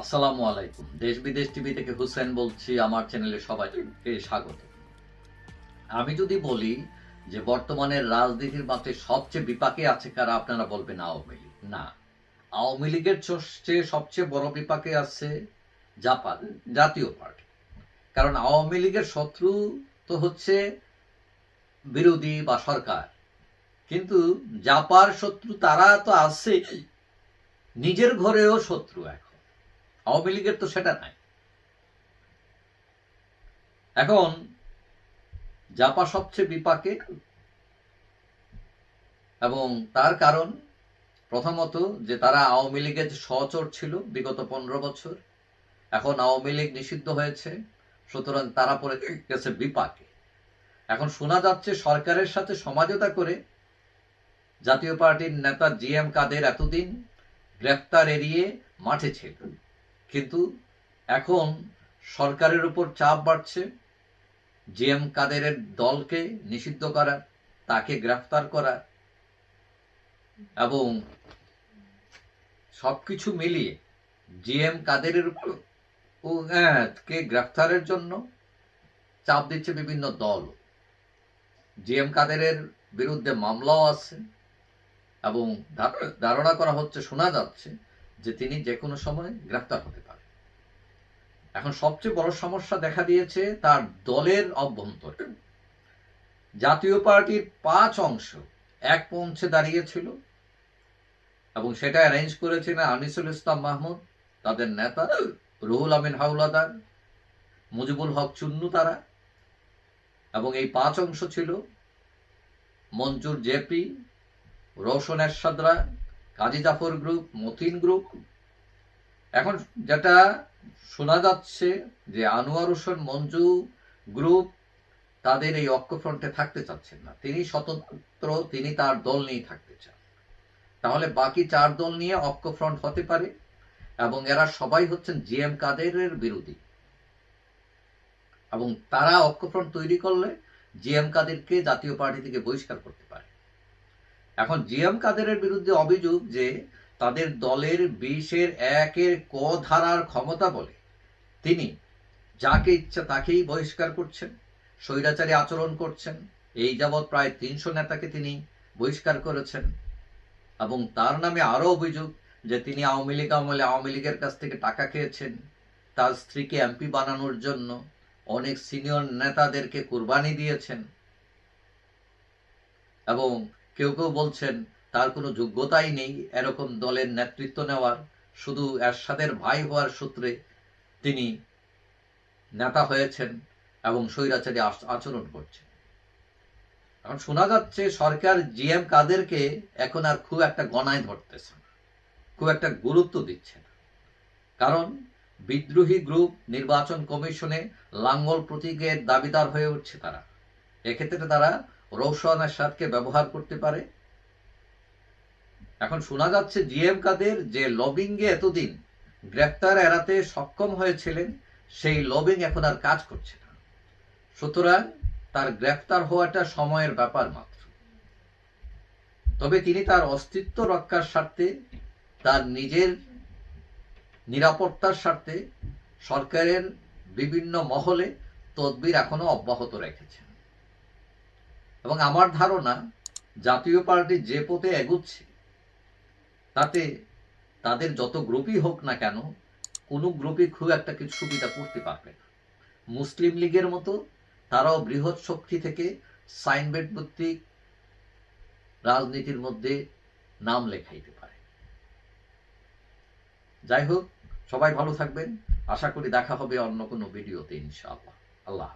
আসসালামু আলাইকুম। দেশ বিদেশ টিভি থেকে হুসেন বলছি, আমার চ্যানেলে সবাইকে স্বাগত। আমি যদি বলি যে বর্তমানের রাজনীতির মাঠে সবচেয়ে বিপাকে আছে কারা, আপনারা বলবেন আওয়ামী লীগ। না। আওয়ামী লীগের চেয়ে সবচেয়ে বড় বিপাকে আছে জাপান, জাতীয় পার্টি। কারণ আওয়ামী লীগের শত্রু তো হচ্ছে বিরোধী বা সরকার। কিন্তু জাপার শত্রু তারা তো আছে নিজের ঘরেও শত্রু এখন। আওয়ামী লীগের তো সেটা নাই। এখন জাপা সবচেয়ে বিপাকে এবং তার কারণ প্রথমত যে তারা আওয়ামী লীগের যে সহচর ছিল বিগত পনেরো বছর, এখন আওয়ামী লীগ নিষিদ্ধ হয়েছে, সুতরাং তারা পড়ে গেছে বিপাকে। এখন শোনা যাচ্ছে সরকারের সাথে সমাজতা করে জাতীয় পার্টির নেতা জি এম কাদের এতদিন গ্রেফতার এড়িয়ে মাঠে ছিল। কিন্তু এখন সরকারের উপর চাপ বাড়ছে জে এম কাদেরের দলকে নিষিদ্ধ করা তাকে গ্রেফতার করা এবং সবকিছু মিলিয়ে জি এম কাদেরের হ্যাঁ, কে গ্রেফতারের জন্য চাপ দিচ্ছে বিভিন্ন দল। জি এম কাদেরের বিরুদ্ধে মামলাও আছে এবং ধারণা করা হচ্ছে শোনা যাচ্ছে যে তিনি যে কোনো সময় গ্রেফতার হতে পারে। এখন সবচেয়ে বড় সমস্যা দেখা দিয়েছে তার দলের অভ্যন্তরে। জাতীয় পার্টির পাঁচ অংশ এক মঞ্চে দাঁড়িয়েছিল এবং সেটা অ্যারেঞ্জ করেছিলেন আনিসুল ইসলাম মাহমুদ, তাদের নেতা রুহুল আমিন হাওলাদার, মুজিবুল হক চুন্নু তারা এবং এই পাঁচ অংশ ছিল মঞ্জুর জেপি, রোশন এরশাদরা কাজী জাফর গ্রুপ মতিন গ্রুপ এখন যেটা শোনা যাচ্ছে যে আনোয়ার হোসেন মঞ্জু গ্রুপ তাদের এই ঐক্যফ্রন্টে থাকতে চাচ্ছেন না। তিনি স্বতন্ত্র, তিনি তার দল নিয়ে থাকতে চান। তাহলে বাকি চার দল নিয়ে ঐক্যফ্রন্ট হতে পারে এবং এরা সবাই হচ্ছেন জি এম কাদেরের বিরোধী। এবং তারা ঐক্যফ্রন্ট তৈরি করলে জি এম কাদেরকে জাতীয় পার্টি থেকে বহিষ্কার করতে পারে। এখন জিএম কাদেরের বিরুদ্ধে অভিযোগ যে তাদের দলের বিশের একের ক ধারার ক্ষমতা বলে তিনি যাকে ইচ্ছা তাকেই বহিষ্কার করছেন, স্বৈরাচারী আচরণ করছেন। এই যাবৎ প্রায় তিনশো নেতাকে তিনি বহিষ্কার করেছেন এবং তার নামে আরও অভিযোগ যে তিনি আওয়ামী লীগ আমলে আওয়ামী লীগের কাছ থেকে টাকা খেয়েছেন, তার স্ত্রীকে এমপি বানানোর জন্য অনেক সিনিয়র নেতাদেরকে কুরবানি দিয়েছেন এবং কেউ কেউ বলছেন, তার কোনো যোগ্যতাই নেই এরকম দলের নেতৃত্ব নেওয়ার, শুধু এরশাদের ভাই হওয়ার সূত্রে তিনি নেতা হয়েছেন এবং স্বৈরাচারী আচরণ করছেন। এখন শোনা যাচ্ছে সরকার জিএম কাদেরকে এখন আর খুব একটা গণায় ধরতেছে খুব একটা গুরুত্ব দিচ্ছে না। কারণ বিদ্রোহী গ্রুপ নির্বাচন কমিশনে লাঙ্গল প্রতীকের দাবিদার হয়ে উঠছে তারা। এক্ষেত্রে তারা রৌশন এরশাদকে ব্যবহার করতে পারে। এখন শোনা যাচ্ছে জিএম কাদের যে লবিংয়ে এতদিন গ্রেফতার এড়াতে সক্ষম হয়েছিলেন, সেই লবিং এখন আর কাজ করছে না। সুতরাং তার গ্রেফতার হওয়াটা সময়ের ব্যাপার মাত্র। তবে তিনি তার অস্তিত্ব রক্ষার স্বার্থে, তার নিজের নিরাপত্তার স্বার্থে সরকারের বিভিন্ন মহলে তদবির এখনও অব্যাহত রেখেছেন। এবং আমার ধারণা জাতীয় পার্টি যে পথে এগুচ্ছে, তাতে তাদের যত গ্রুপই হোক না কেন, কোনো গ্রুপই খুব একটা কিছু সুবিধা করতে পারবে না। মুসলিম লীগের মতো তারাও বৃহৎ শক্তি থেকে সাইনবেট ভিত্তিক রাজনীতির মধ্যে নাম লেখাইতে পারে। যাই হোক, সবাই ভালো থাকবেন। আশা করি দেখা হবে অন্য কোনো ভিডিওতে ইনশাআল্লাহ। আল্লাহ